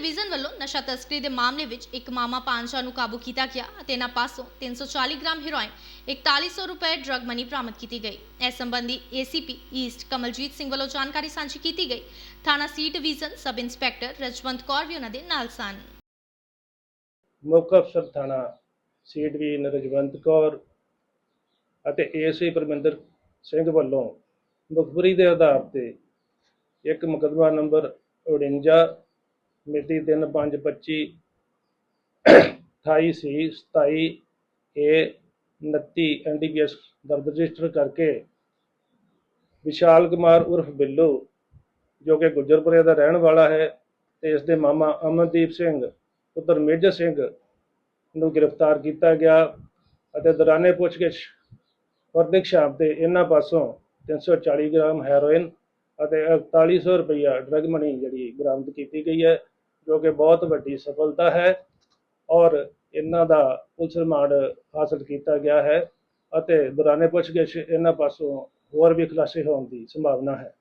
Division ਵੱਲੋਂ ਨਸ਼ਾ ਤਸਕਰੀ ਦੇ ਮਾਮਲੇ ਵਿੱਚ ਇੱਕ ਮਾਮਾ ਪਾਂਚਾ ਨੂੰ ਕਾਬੂ ਕੀਤਾ ਗਿਆ ਅਤੇ ਇਹਨਾਂ ਪਾਸੋਂ 340 ਗ੍ਰਾਮ ਹੈਰੋਇਨ 4100 ਰੁਪਏ ਡਰਗ ਮਨੀ ਬਰਾਮਦ ਕੀਤੀ ਗਈ। ਇਸ ਸੰਬੰਧੀ ਏਸੀਪੀ ਈਸਟ ਕਮਲਜੀਤ ਸਿੰਘ ਵੱਲੋਂ ਜਾਣਕਾਰੀ ਸਾਂਝੀ ਕੀਤੀ ਗਈ। ਥਾਣਾ C division sub inspector Rajwant Kaur ਵੀ ਉਹਨਾਂ ਦੇ ਨਾਲ ਸਨ। ਮੁੱਖ ਅਫਸਰ ਥਾਣਾ ਸੀਟ ਵੀ ਨਰਜਵੰਤ ਕੌਰ ਅਤੇ ਏਐਸਆਈ ਪਰਮਿੰਦਰ ਸਿੰਘ ਵੱਲੋਂ ਮੁਖਬਰੀ ਦੇ ਆਧਾਰ ਤੇ ਇੱਕ ਮੁਕੱਦਮਾ ਨੰਬਰ 49 ਮਿਤੀ 3525 28 ਸੀ 27 ਏ 29 ਐਨਡੀਪੀਐਸ ਦਰਜ ਰਜਿਸਟਰ ਕਰਕੇ ਵਿਸ਼ਾਲ ਕੁਮਾਰ ਉਰਫ ਬਿੱਲੂ, ਜੋ ਕਿ ਗੁੱਜਰਪੁਰੇ ਦਾ ਰਹਿਣ ਵਾਲਾ ਹੈ ਤੇ ਇਸ ਦੇ ਮਾਮਾ ਅਮਨਦੀਪ ਸਿੰਘ, ਪੁੱਤਰ ਮੇਜਰ ਸਿੰਘ ਨੂੰ ਗ੍ਰਿਫਤਾਰ ਕੀਤਾ ਗਿਆ ਅਤੇ ਦੌਰਾਨੇ ਪੁੱਛਗਿੱਛ ਵਰਦਿਕ ਸ਼ਾਮ ਤੇ ਇਹਨਾਂ ਪਾਸੋਂ 340 ਗ੍ਰਾਮ ਹੈਰੋਇਨ ਅਤੇ 4100 ਰੁਪਈਆ ਡਰਗ ਮਨੀ ਜਿਹੜੀ ਬਰਾਮਦ ਕੀਤੀ ਗਈ ਹੈ। ਜੋ ਕਿ ਬਹੁਤ ਵੱਡੀ ਸਫਲਤਾ ਹੈ ਔਰ ਇਹਨਾਂ ਦਾ ਪੁਲਿਸ ਰਿਮਾਂਡ ਹਾਸਲ ਕੀਤਾ ਗਿਆ ਹੈ ਅਤੇ ਦੌਰਾਨੇ ਪੁੱਛਗਿੱਛ ਇਹਨਾਂ ਪਾਸੋਂ ਹੋਰ ਵੀ ਖੁਲਾਸੇ ਹੋਣ ਦੀ ਸੰਭਾਵਨਾ ਹੈ।